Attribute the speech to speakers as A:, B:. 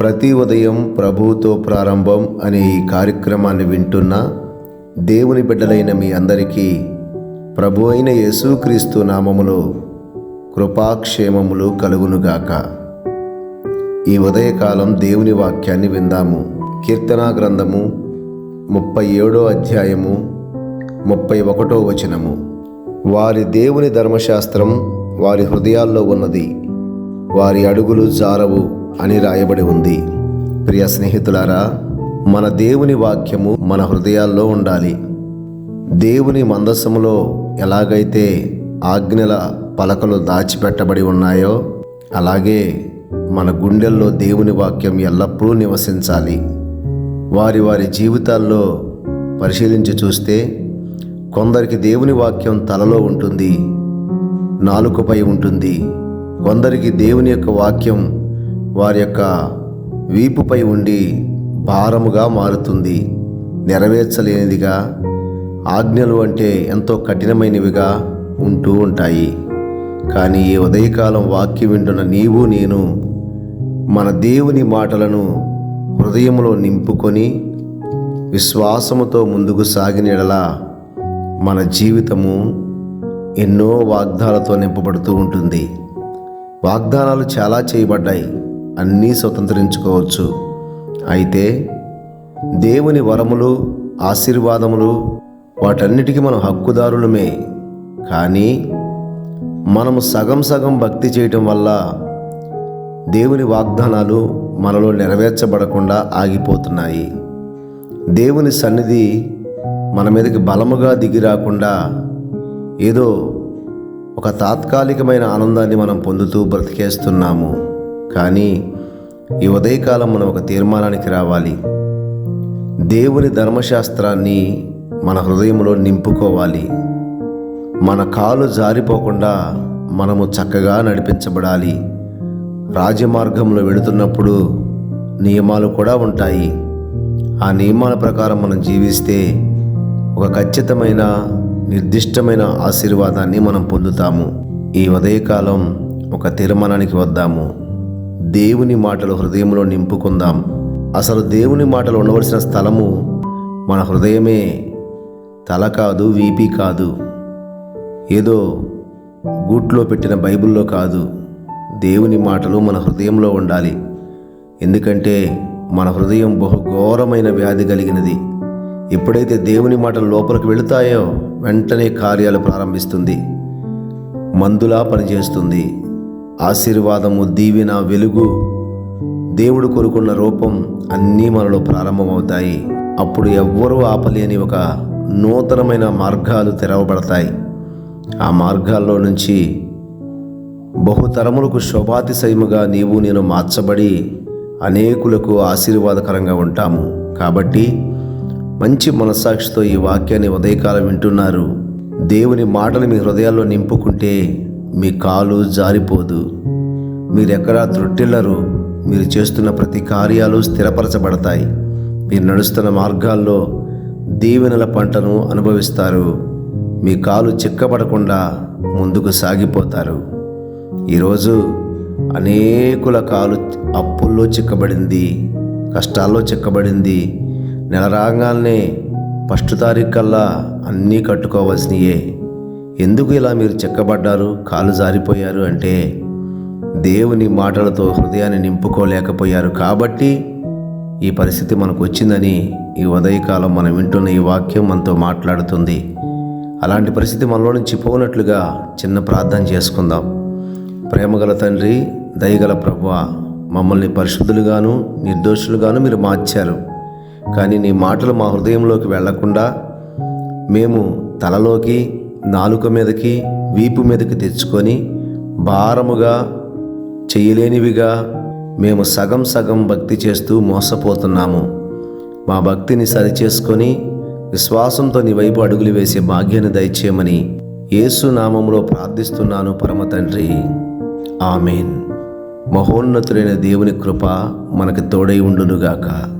A: ప్రతి ఉదయం ప్రభువుతో ప్రారంభం అనే ఈ కార్యక్రమాన్ని వింటున్న దేవుని బిడ్డలైన మీ అందరికీ ప్రభు అయిన యేసుక్రీస్తు నామములో కృపాక్షేమములు కలుగునుగాక. ఈ ఉదయకాలం దేవుని వాక్యాన్ని విందాము. కీర్తనా గ్రంథము ముప్పై ఏడో అధ్యాయము ముప్పై ఒకటో వచనము. వారి దేవుని ధర్మశాస్త్రం వారి హృదయాల్లో ఉన్నది. వారి అడుగులు జారవు. అని రాయబడి ఉంది. ప్రియ స్నేహితులారా మన దేవుని వాక్యము మన హృదయాల్లో ఉండాలి. దేవుని మందసములో ఎలాగైతే ఆజ్ఞల పలకలు దాచిపెట్టబడి ఉన్నాయో అలాగే మన గుండెల్లో దేవుని వాక్యం ఎల్లప్పుడూ నివసించాలి. వారి వారి జీవితాల్లో పరిశీలించి చూస్తే కొందరికి దేవుని వాక్యం తలలో ఉంటుంది నాలుకపై ఉంటుంది. కొందరికి దేవుని యొక్క వాక్యం వారి యొక్క వీపుపై ఉండి భారముగా మారుతుంది. నెరవేర్చలేనిదిగా ఆజ్ఞలు అంటే ఎంతో కఠినమైనవిగా ఉంటూ ఉంటాయి. కానీ ఈ ఉదయకాలం వాక్యం వింటున్న నీవు నేను మన దేవుని మాటలను హృదయంలో నింపుకొని విశ్వాసముతో ముందుకు సాగినలా మన జీవితము ఎన్నో వాగ్దాలతో నింపబడుతూ ఉంటుంది. వాగ్దానాలు చాలా చేయబడ్డాయి. అన్నీ స్వతంత్రించుకోవచ్చు. అయితే దేవుని వరములు ఆశీర్వాదములు వాటన్నిటికీ మనం హక్కుదారులమే. కానీ మనము సగం సగం భక్తి చేయటం వల్ల దేవుని వాగ్దానాలు మనలో నెరవేర్చబడకుండా ఆగిపోతున్నాయి. దేవుని సన్నిధి మన మీదకి బలముగా దిగి రాకుండా ఏదో ఒక తాత్కాలికమైన ఆనందాన్ని మనం పొందుతూ బ్రతికేస్తున్నాము. కానీ ఈ ఉదయకాలం మనం ఒక తీర్మానానికి రావాలి. దేవుని ధర్మశాస్త్రాన్ని మన హృదయంలో నింపుకోవాలి. మన కాలు జారిపోకుండా మనము చక్కగా నడిపించబడాలి. రాజమార్గంలో వెళుతున్నప్పుడు నియమాలు కూడా ఉంటాయి. ఆ నియమాల ప్రకారం మనం జీవిస్తే ఒక ఖచ్చితమైన నిర్దిష్టమైన ఆశీర్వాదాన్ని మనం పొందుతాము. ఈ ఉదయకాలం ఒక తీర్మానానికి వద్దాము. దేవుని మాటలు హృదయంలో నింపుకుందాం. అసలు దేవుని మాటలు ఉండవలసిన స్థలము మన హృదయమే. తల కాదు వీపి కాదు. ఏదో గూట్లో పెట్టిన బైబిల్లో కాదు. దేవుని మాటలు మన హృదయంలో ఉండాలి. ఎందుకంటే మన హృదయం బహు ఘోరమైన వ్యాధి కలిగినది. ఎప్పుడైతే దేవుని మాటలు లోపలికి వెళుతాయో వెంటనే కార్యాలు ప్రారంభిస్తుంది. మందులా పనిచేస్తుంది. ఆశీర్వాదము దీవెన వెలుగు దేవుడు కొరుకున్న రూపం అన్నీ మనలో ప్రారంభమవుతాయి. అప్పుడు ఎవ్వరూ ఆపలేని ఒక నూతనమైన మార్గాలు తెరవబడతాయి. ఆ మార్గాల్లో నుంచి బహుతరములకు శోభాతిశయముగా నీవు నేను మార్చబడి అనేకులకు ఆశీర్వాదకరంగా ఉంటాము. కాబట్టి మంచి మనస్సాక్షితో ఈ వాక్యాన్ని ఉదయకాలం వింటున్నారు. దేవుని మాటలు మీ హృదయాల్లో నింపుకుంటే మీ కాలు జారిపోదు. మీరెక్కడా త్రొట్టిల్లరు. మీరు చేస్తున్న ప్రతి కార్యాలు స్థిరపరచబడతాయి. మీరు నడుస్తున్న మార్గాల్లో దీవెనల పంటను అనుభవిస్తారు. మీ కాలు చిక్కబడకుండా ముందుకు సాగిపోతారు. ఈరోజు అనేకుల కాలు అప్పుల్లో చిక్కబడింది కష్టాల్లో చిక్కబడింది. నెల రాగానే ఫస్ట్ తారీఖు కల్లా అన్నీ కట్టుకోవాల్సినయే. ఎందుకు ఇలా మీరు చెక్కబడ్డారు? కాలు జారిపోయారు అంటే దేవుని మాటలతో హృదయాన్ని నింపుకోలేకపోయారు కాబట్టి ఈ పరిస్థితి మనకు వచ్చిందని ఈ ఉదయకాలం మనం వింటున్న ఈ వాక్యం మనతో మాట్లాడుతుంది. అలాంటి పరిస్థితి మనలో నుంచి పోనట్లుగా చిన్న ప్రార్థన చేసుకుందాం. ప్రేమగల తండ్రి దయగల ప్రభువ మమ్మల్ని పరిశుద్ధులుగాను నిర్దోషులుగాను మీరు మార్చారు. కానీ నీ మాటలు మా హృదయంలోకి వెళ్ళకుండా మేము తలలోకి నాలుక మీదకి వీపు మీదకి తెచ్చుకొని భారముగా చేయలేనివిగా మేము సగం సగం భక్తి చేస్తూ మోసపోతున్నాము. మా భక్తిని సరిచేసుకొని విశ్వాసంతో నీ వైపు అడుగులు వేసే భాగ్యాన్ని దయచేయమని యేసు నామములో ప్రార్థిస్తున్నాను పరమ తండ్రి. ఆమెన్. మహోన్నతులైన దేవుని కృప మనకి తోడై ఉండునుగాక.